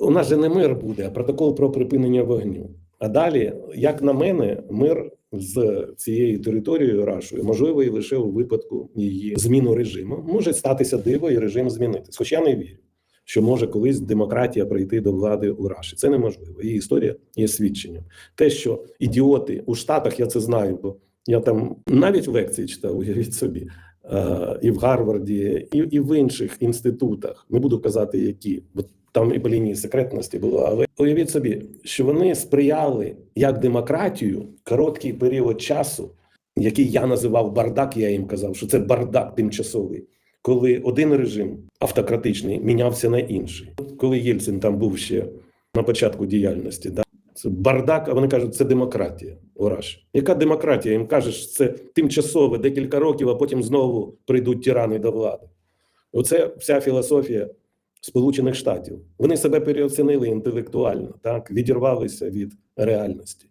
у нас же не мир буде, а протокол про припинення вогню. А далі, як на мене, мир з цією територією Рашою можливий лише у випадку її зміну режиму. Може статися диво і режим змінитись. Хоча я не вірю, що може колись демократія прийти до влади у Раші. Це неможливо. Її історія є свідченням. Те, що ідіоти у Штатах, я це знаю, бо я там навіть лекції читав, уявіть собі. Е, І в Гарварді, і, і в інших інститутах не буду казати, які, бо там і по лінії секретності було. Але уявіть собі, що вони сприяли як демократію короткий період часу, який я називав бардак. Я їм казав, що це бардак тимчасовий, коли один режим автократичний мінявся на інший. Коли Єльцин там був ще на початку діяльності, да бардак, а вони кажуть, це демократія. Ораш. Яка демократія? Їм кажеш, це тимчасове декілька років, а потім знову прийдуть тирани до влади. Оце вся філософія Сполучених Штатів. Вони себе переоцінили інтелектуально, так відірвалися від реальності.